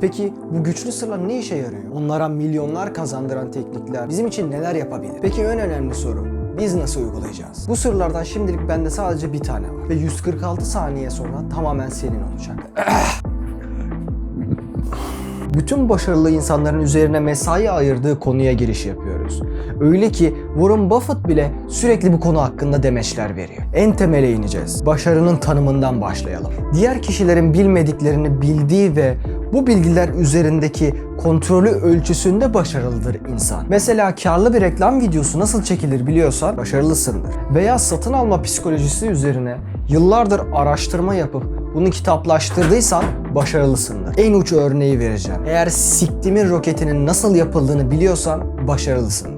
Peki bu güçlü sırlar ne işe yarıyor? Onlara milyonlar kazandıran teknikler bizim için neler yapabilir? Peki en önemli soru biz nasıl uygulayacağız? Bu sırlardan şimdilik bende sadece bir tane var ve 146 saniye sonra tamamen senin olacak. Bütün başarılı insanların üzerine mesai ayırdığı konuya giriş yapıyoruz. Öyle ki Warren Buffett bile sürekli bu konu hakkında demeçler veriyor. En temele ineceğiz. Başarının tanımından başlayalım. Diğer kişilerin bilmediklerini bildiği ve bu bilgiler üzerindeki kontrolü ölçüsünde başarılıdır insan. Mesela karlı bir reklam videosu nasıl çekilir biliyorsan başarılısındır. Veya satın alma psikolojisi üzerine yıllardır araştırma yapıp bunu kitaplaştırdıysan başarılısındır. En uç örneği vereceğim. Eğer siktimin roketinin nasıl yapıldığını biliyorsan başarılısındır.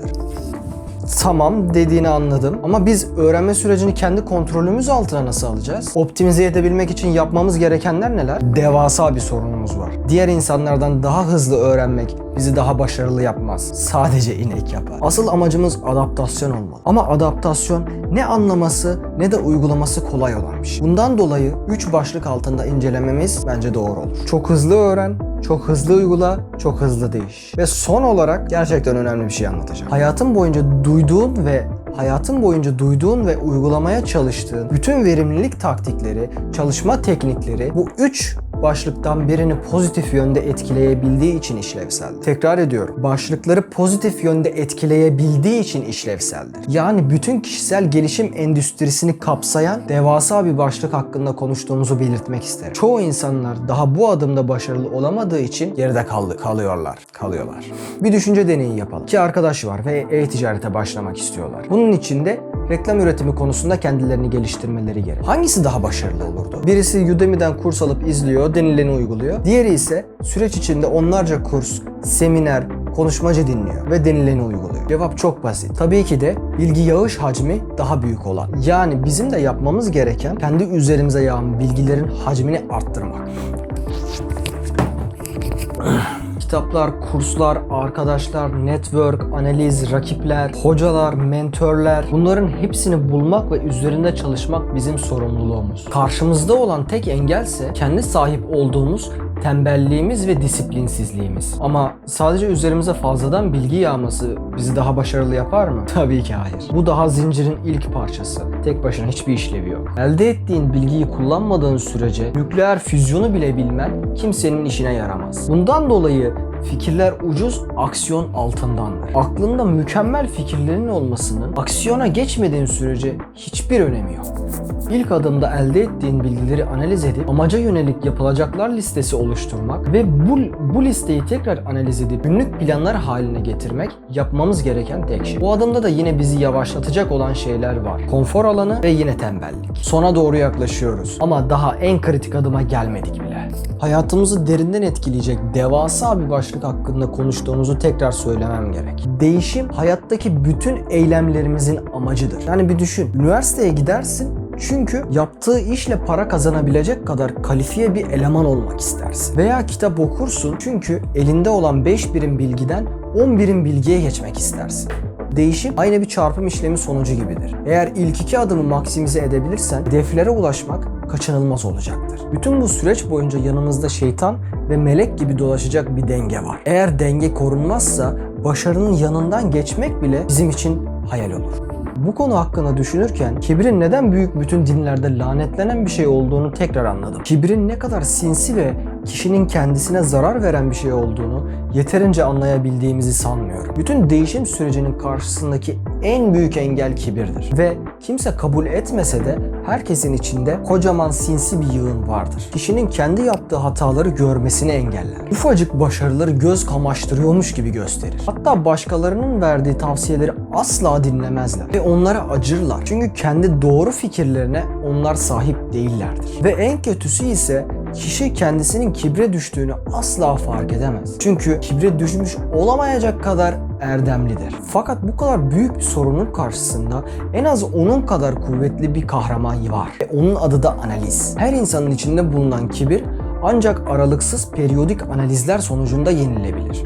Tamam dediğini anladım ama biz öğrenme sürecini kendi kontrolümüz altına nasıl alacağız? Optimize edebilmek için yapmamız gerekenler neler? Devasa bir sorunumuz var. Diğer insanlardan daha hızlı öğrenmek bizi daha başarılı yapmaz. Sadece inek yapar. Asıl amacımız adaptasyon olmalı. Ama adaptasyon ne anlaması ne de uygulaması kolay olan bir şey. Bundan dolayı 3 başlık altında incelememiz bence doğru olur. Çok hızlı öğren, çok hızlı uygula, çok hızlı değiş. Ve son olarak gerçekten önemli bir şey anlatacağım. Hayatın boyunca duyduğun ve hayatın boyunca duyduğun ve uygulamaya çalıştığın bütün verimlilik taktikleri, çalışma teknikleri bu üç başlıktan birini pozitif yönde etkileyebildiği için işlevseldir. Tekrar ediyorum. Başlıkları pozitif yönde etkileyebildiği için işlevseldir. Yani bütün kişisel gelişim endüstrisini kapsayan devasa bir başlık hakkında konuştuğumuzu belirtmek isterim. Çoğu insanlar daha bu adımda başarılı olamadığı için geride kaldı, kalıyorlar, kalıyorlar. Bir düşünce deneyi yapalım. İki arkadaş var ve e-ticarete başlamak istiyorlar. Bunun için de reklam üretimi konusunda kendilerini geliştirmeleri gerek. Hangisi daha başarılı olurdu? Birisi Udemy'den kurs alıp izliyor, denileni uyguluyor. Diğeri ise süreç içinde onlarca kurs, seminer, konuşmacı dinliyor ve denileni uyguluyor. Cevap çok basit. Tabii ki de bilgi yağış hacmi daha büyük olan. Yani bizim de yapmamız gereken kendi üzerimize yağan bilgilerin hacmini arttırmak. Kitaplar, kurslar, arkadaşlar, network, analiz, rakipler, hocalar, mentörler bunların hepsini bulmak ve üzerinde çalışmak bizim sorumluluğumuz. Karşımızda olan tek engelse kendi sahip olduğumuz tembelliğimiz ve disiplinsizliğimiz. Ama sadece üzerimize fazladan bilgi yağması bizi daha başarılı yapar mı? Tabii ki hayır. Bu daha zincirin ilk parçası. Tek başına hiçbir işlevi yok. Elde ettiğin bilgiyi kullanmadığın sürece nükleer füzyonu bile bilmen kimsenin işine yaramaz. Bundan dolayı Fikirler ucuz, aksiyon altındandır. Aklında mükemmel fikirlerin olmasının aksiyona geçmediğin sürece hiçbir önemi yok. İlk adımda elde ettiğin bilgileri analiz edip amaca yönelik yapılacaklar listesi oluşturmak ve bu, bu listeyi tekrar analiz edip günlük planlar haline getirmek yapmamız gereken tek şey. Bu adımda da yine bizi yavaşlatacak olan şeyler var. Konfor alanı ve yine tembellik. Sona doğru yaklaşıyoruz ama daha en kritik adıma gelmedik bile. Hayatımızı derinden etkileyecek devasa bir başlık hakkında konuştuğumuzu tekrar söylemem gerek. Değişim hayattaki bütün eylemlerimizin amacıdır. Yani bir düşün. Üniversiteye gidersin çünkü yaptığı işle para kazanabilecek kadar kalifiye bir eleman olmak istersin. Veya kitap okursun çünkü elinde olan 5 birim bilgiden 10 birim bilgiye geçmek istersin. Değişim aynı bir çarpım işlemi sonucu gibidir. Eğer ilk iki adımı maksimize edebilirsen hedeflere ulaşmak kaçınılmaz olacaktır. Bütün bu süreç boyunca yanımızda şeytan ve melek gibi dolaşacak bir denge var. Eğer denge korunmazsa başarının yanından geçmek bile bizim için hayal olur. Bu konu hakkında düşünürken kibrin neden büyük bütün dinlerde lanetlenen bir şey olduğunu tekrar anladım. Kibrin ne kadar sinsi ve kişinin kendisine zarar veren bir şey olduğunu yeterince anlayabildiğimizi sanmıyorum. Bütün değişim sürecinin karşısındaki en büyük engel kibirdir. Ve kimse kabul etmese de herkesin içinde kocaman sinsi bir yığın vardır. Kişinin kendi yaptığı hataları görmesini engeller. Ufacık başarıları göz kamaştırıyormuş gibi gösterir. Hatta başkalarının verdiği tavsiyeleri asla dinlemezler ve onlara acırlar. Çünkü kendi doğru fikirlerine onlar sahip değillerdir. Ve en kötüsü ise kişi kendisinin kibre düştüğünü asla fark edemez. Çünkü kibre düşmüş olamayacak kadar erdemlidir. Fakat bu kadar büyük bir sorunun karşısında en az onun kadar kuvvetli bir kahraman var. Ve onun adı da analiz. Her insanın içinde bulunan kibir ancak aralıksız periyodik analizler sonucunda yenilebilir.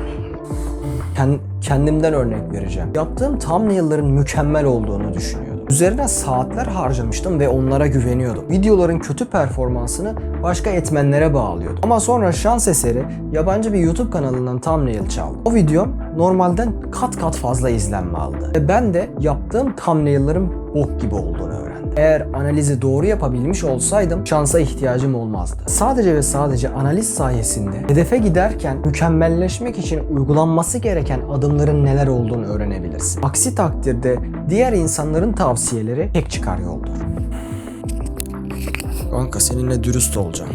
Kend- kendimden örnek vereceğim. Yaptığım thumbnail'ların mükemmel olduğunu düşünüyordum. Üzerine saatler harcamıştım ve onlara güveniyordum. Videoların kötü performansını başka etmenlere bağlıyordum. Ama sonra şans eseri yabancı bir YouTube kanalından thumbnail çaldı. O videom normalden kat kat fazla izlenme aldı. Ve ben de yaptığım thumbnail'ların bok gibi olduğunu öğrendim. Eğer analizi doğru yapabilmiş olsaydım şansa ihtiyacım olmazdı. Sadece ve sadece analiz sayesinde hedefe giderken mükemmelleşmek için uygulanması gereken adımların neler olduğunu öğrenebilirsin. Aksi takdirde diğer insanların tavsiyeleri tek çıkar yoldur. Kanka seninle dürüst olacağım.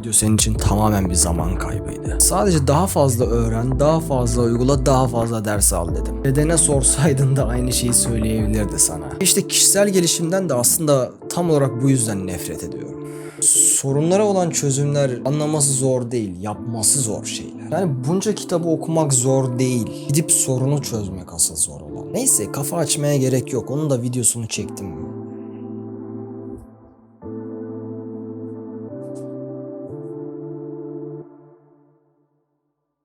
Video senin için tamamen bir zaman kaybıydı. Sadece daha fazla öğren, daha fazla uygula, daha fazla ders al dedim. Dedene sorsaydın da aynı şeyi söyleyebilirdi sana. İşte kişisel gelişimden de aslında tam olarak bu yüzden nefret ediyorum. Sorunlara olan çözümler anlaması zor değil, yapması zor şeyler. Yani bunca kitabı okumak zor değil. Gidip sorunu çözmek asıl zor olan. Neyse kafa açmaya gerek yok. Onun da videosunu çektim.